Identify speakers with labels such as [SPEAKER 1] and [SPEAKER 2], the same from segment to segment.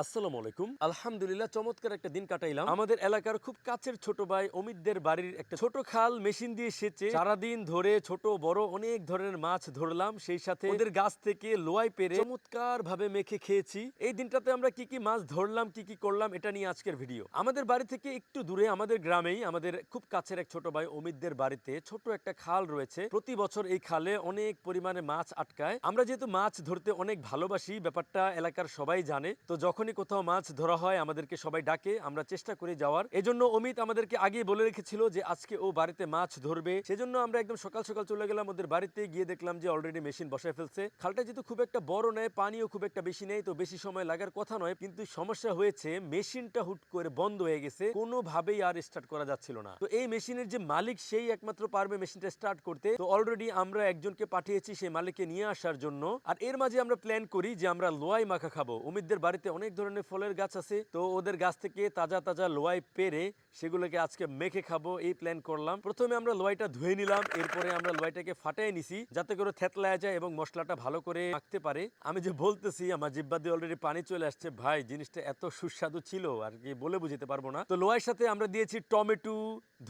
[SPEAKER 1] আসসালামু আলাইকুম। আলহামদুলিল্লাহ, চমৎকার একটা দিন কাটাইলাম। আমাদের এলাকার খুব কাছের ছোট ভাই অমিতদের বাড়ির একটা ছোট খাল মেশিন দিয়ে সেচে সারাদিন ধরে ছোট, বড় অনেক ধরনের মাছ ধরলাম। সেই সাথে ওদের গাছ থেকে লোয়াই পেরে চমৎকার ভাবে মেখে খেয়েছি। এই দিনটাতে আমরা কি কি মাছ ধরলাম, কি কি করলাম, এটা নিয়ে আজকের ভিডিও। আমাদের বাড়ি থেকে একটু দূরে, আমাদের গ্রামেই, আমাদের খুব কাছের এক ছোট ভাই অমিতদের বাড়িতে ছোট একটা খাল রয়েছে। প্রতি বছর এই খালে অনেক পরিমাণে মাছ আটকায়। আমরা যেহেতু মাছ ধরতে অনেক ভালোবাসি, ব্যাপারটা এলাকার সবাই জানে। তো যখনই কোথাও মাছ ধরা হয়, আমাদেরকে সবাই ডাকে, আমরা চেষ্টা করি যাওয়ার। এজন্য অমিত আমাদেরকে আগে বলে রেখেছিল যে, আজকে ও বাড়িতে মাছ ধরবে। সেজন্য আমরা একদম সকাল সকাল চলে গেলাম ওদের বাড়িতে, গিয়ে দেখলাম যে অলরেডি মেশিন বসায় ফেলছে। খালটা যেহেতু খুব একটা বড় নয়, পানিও খুব একটা বেশি নেই, তো বেশি সময় লাগার কথা নয়। কিন্তু সমস্যা হয়েছে মেশিনটা হুট করে বন্ধ হয়ে গেছে। কোনোভাবেই আর স্টার্ট করা যাচ্ছিল না। তো এই মেশিনের যে মালিক, সেই একমাত্র পারবে মেশিনটা স্টার্ট করতে। তো অলরেডি আমরা একজনকে পাঠিয়েছি সেই মালিককে নিয়ে আসার জন্য। আর এর মাঝে আমরা প্ল্যান করি যে, আমরা লোয়াই মাখা খাব। অমিতদের বাড়িতে অনেক ধরনের ফলের গাছ আছে, তো ওদের গাছ থেকে তাজা তাজা লোয়াই পেরে সেগুলোকে আজকে মেখে খাব, এই প্ল্যান করলাম। প্রথমে আমরা লোয়াইটা ধুয়ে নিলাম, এরপরে আমরা লোয়াইটাকে ফাটাই নিছি, যাতে করে থেতলায় যায় এবং মশলাটা ভালো করে মাখতে পারে। আমি যে বলতেছি, আমার জিব্বা দিয়ে অলরেডি পানি চলে আসছে, ভাই, জিনিসটা এত সুস্বাদু ছিল, আর কি বলে বুঝতে পারব না। তো লোয়াইয়ের সাথে আমরা দিয়েছি টমেটো,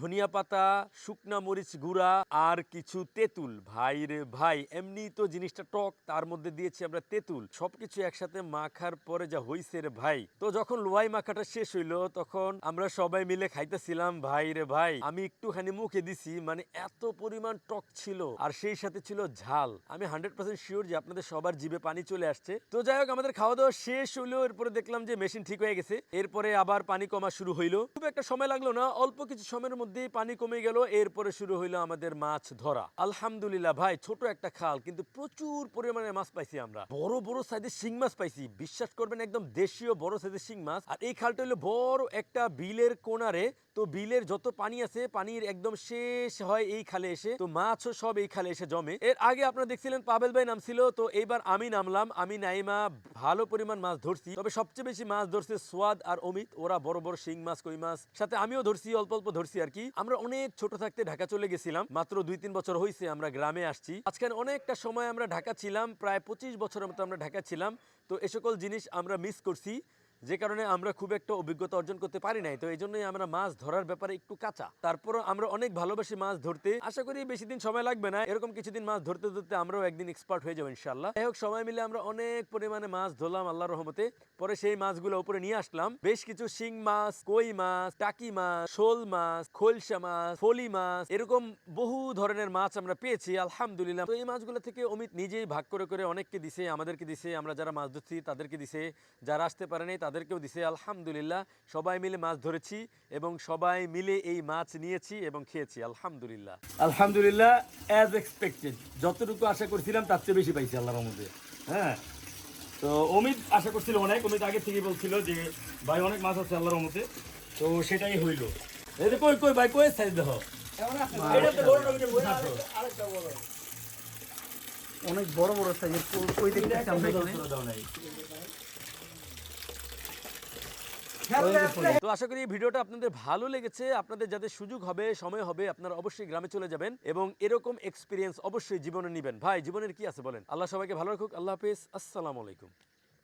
[SPEAKER 1] ধনিয়া পাতা, শুকনা মরিচ গুঁড়া, আর কিছু তেঁতুল। ভাই রে ভাই এমনি তো জিনিসটা টক, তার মধ্যে দিয়েছি আমরা তেঁতুল। সবকিছু একসাথে মাখার পরে যা হইছে রে ভাই। তো যখন লোয়াই মাখাটা শেষ হইল, তখন আমরা সবাই মিলে খাইতেছিলাম, ভাই রে ভাই, আমি একটুখানি মুখে দিছি মানে এত পরিমাণ টক ছিল আর সেই সাথে ছিল ঝাল। আমি হান্ড্রেড পার্সেন্ট শিওর যে আপনাদের সবার জিভে পানি চলে আসছে। তো যাই হোক, আমাদের খাওয়া দাওয়া শেষ হইল, এরপরে দেখলাম যে মেশিন ঠিক হয়ে গেছে। এরপরে আবার পানি কমা শুরু হইল। খুব একটা সময় লাগল না, অল্প কিছু সময়ের মধ্যেই পানি কমে গেল। এরপরে শুরু হইল আমাদের মাছ ধরা। আলহামদুলিল্লাহ ভাই ছোট একটা খাল, কিন্তু প্রচুর পরিমাণে মাছ পাইছি আমরা। বড় বড় সাইজের শিং মাছ পাইছি। বিশ্বাস করবেন, একদম দেশীয় বড় সাইজের শিং মাছ। আর এই খালটা হলো বড় একটা বিলের কোনারে তো বিলের যত পানি আছে, পানির একদম শেষ হয় এই খালে এসে। তো মাছও সব এই খালে এসে জমে। এর আগে আপনারা দেখছিলেন পাবেল ভাই নামছিল। তো এইবার আমি নামলাম। আমি নাইমা ভালো পরিমাণ মাছ ধরছি। তবে সবচেয়ে বেশি মাছ ধরছে সোয়াদ আর অমিত। ওরা বড় বড় শিং মাছ, কই মাছ। সাথে আমিও ধরছি, অল্প অল্প ধরছি আর কি। আমরা অনেক ছোট থাকতে ঢাকা চলে গেছিলাম। মাত্র দুই তিন বছর হয়েছে আমরা গ্রামে আসছি। আজকে অনেকটা সময় আমরা ঢাকা ছিলাম। প্রায় পঁচিশ বছরের মতো আমরা ঢাকা ছিলাম। তো এ সকল জিনিস আমরা মিস করছি যে কারণে আমরা খুব একটা অভিজ্ঞতা অর্জন করতে পারি নাই, তো এই জন্যই আমরা মাছ ধরার ব্যাপারে একটু কাঁচা। তারপরও আমরা অনেক ভালোবাসি মাছ ধরতে। আশা করি বেশি দিন সময় লাগবে না। এরকম কিছুদিন মাছ ধরতে ধরতে আমরাও একদিন এক্সপার্ট হয়ে যাব ইনশাল্লাহ যাই হোক সময় মিলে আমরা অনেক পরিমাণে মাছ ধরলাম আল্লাহ রহমতে। পরে সেই মাছগুলো উপরে নিয়ে আসলাম। বেশ কিছু শিং মাছ, কই মাছ, টাকি মাছ, শোল মাছ, খোলসা মাছ, ফলি মাছ, এরকম বহু ধরনের মাছ আমরা পেয়েছি, আলহামদুলিল্লাহ। তো এই মাছগুলো থেকে অমিত নিজেই ভাগ করে করে অনেককে দিছে, আমাদেরকে দিছে, আমরা যারা মাছ ধরছি তাদেরকে দিছে। যারা আসতে পারে নাই তাদেরকেও দিছে আলহামদুলিল্লাহ সবাই মিলে মাছ ধরেছি এবং সবাই মিলে এই মাছ নিয়েছি এবং খেয়েছি আলহামদুলিল্লাহ। আলহামদুলিল্লাহ অ্যাজ এক্সপেক্টেড যতটুকু আশা করছিলাম তার চেয়ে বেশি পাইছি আল্লাহর মধ্যে হ্যাঁ? তো অমিত আশা করছিল অনেক অমিত আগে থেকে বলছিল যে ভাই অনেক মাছ আছে আল্লাহর মধ্যে তো সেটাই হইল। এই কই কই ভাই কই সাইজ দেখো।
[SPEAKER 2] অনেক বড় বড় সাইজের কই দেখতেছি আমরা এখানে
[SPEAKER 1] তো আশা করি ভিডিওটা আপনাদের ভালো লেগেছে। আপনাদের যাদের সুযোগ হবে সময় হবে আপনারা অবশ্যই গ্রামে চলে যাবেন এবং এরকম এক্সপিরিয়েন্স অবশ্যই জীবনে নেবেন। ভাই জীবনের কি আছে বলেন? আল্লাহ সবাইকে ভালো রাখুক। আল্লাহ হাফিজ। আসসালামু আলাইকুম।